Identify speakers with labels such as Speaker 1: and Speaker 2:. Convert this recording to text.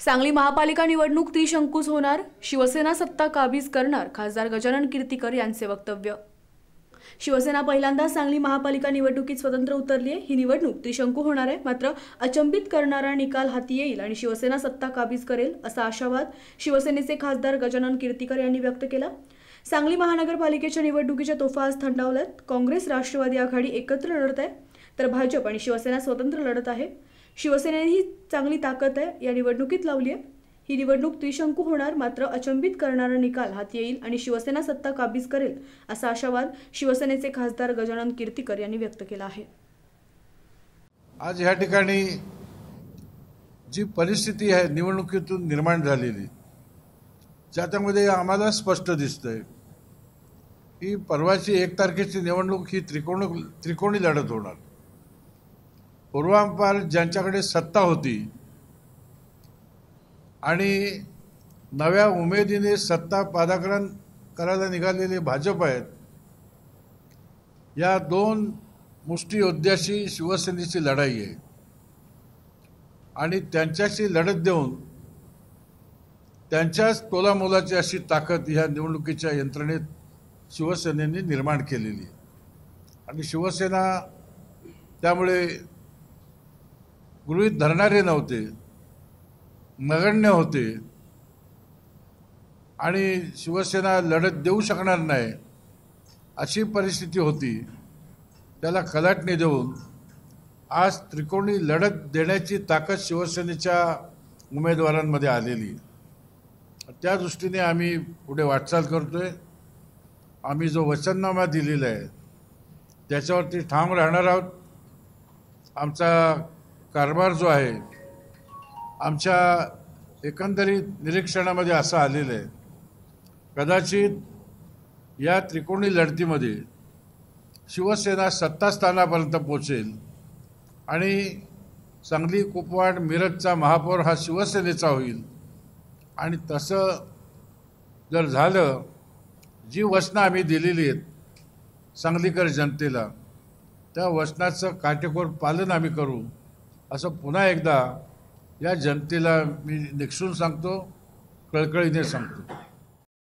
Speaker 1: सांगली महापालिका निवडणूक त्रिशंकूच होणार शिवसेना सत्ता काबीज करणार खासदार गजानन कीर्तीकर यांचे वक्तव्य. शिवसेना पहिल्यांदा सांगली महापालिका निवडणुकीत स्वतंत्र उतरली आहे. ही निवडणूक त्रिशंकू होणार आहे. मात्र अचंबित करणारा निकाल हाती येईल आणि शिवसेना सत्ता काबीज करेल असा आशावाद शिवसेनेचे खासदार गजानन कीर्तीकर यांनी व्यक्त केला. सांगली महानगरपालिकेच्या निवडणुकीच्या तोफा आज थंडावल्यात. काँग्रेस राष्ट्रवादी आघाडी एकत्र लढत आहे. तर भाजप आणि शिवसेना स्वतंत्र लढत आहे. शिवसेनेने ही चांगली ताकद आहे. या निवडणुकीत लावली आहे. ही निवडणूक त्रिशंकू होणार मात्र अचंबित करणारा निकाल हात येईल आणि शिवसेना सत्ता काबीज करेल असा आशावाद शिवसेनेचे खासदार गजानन कीर्तीकर यांनी व्यक्त केला आहे.
Speaker 2: आज या ठिकाणी जी परिस्थिती आहे निवडणुकीतून निर्माण झालेली ज्याच्यामध्ये आम्हाला स्पष्ट दिसतंय ही परवाची एक तारखेची निवडणूक ही त्रिकोण त्रिकोणी लढत होणार. पूर्वांपार ज्यांच्याकडे सत्ता होती आणि नव्या उमेदीने सत्ता पादाकरण करायला निघालेले भाजप आहेत या दोन मुष्टियोद्ध्याशी शिवसेनेची लढाई आहे. आणि त्यांच्याशी लढत देऊन त्यांच्याच तोलामोलाची अशी ताकद ह्या निवडणुकीच्या यंत्रणेत शिवसेनेने निर्माण केलेली आहे. आणि शिवसेना त्यामुळे गृहीत धरणारे नव्हते. नगण्य होते. आणि शिवसेना लढत देऊ शकणार नाही अशी परिस्थिती होती. त्याला कलाटणी देऊन आज त्रिकोणी लढत देण्याची ताकद शिवसेनेच्या उमेदवारांमध्ये आलेली. त्या दृष्टीने आम्ही पुढे वाटचाल करतो आहे आम्ही जो वचननामा दिलेला आहे त्याच्यावरती ठाम राहणार आहोत. आमचा कारभार जो आहे आमच्या एकंदरीत निरीक्षणामध्ये असं आलेलं आहे. कदाचित या त्रिकोणी लढतीमध्ये शिवसेना सत्तास्थानापर्यंत पोचेल आणि सांगली कुपवाड मिरजचा महापौर हा शिवसेनेचा होईल. आणि तसं जर झालं जी वचनं आम्ही दिलेली आहेत सांगलीकर जनतेला त्या वचनाचं काटेकोर पालन आम्ही करू. असं पुन्हा एकदा या जनतेला मी निक्षून सांगतो कळकळीने सांगतो.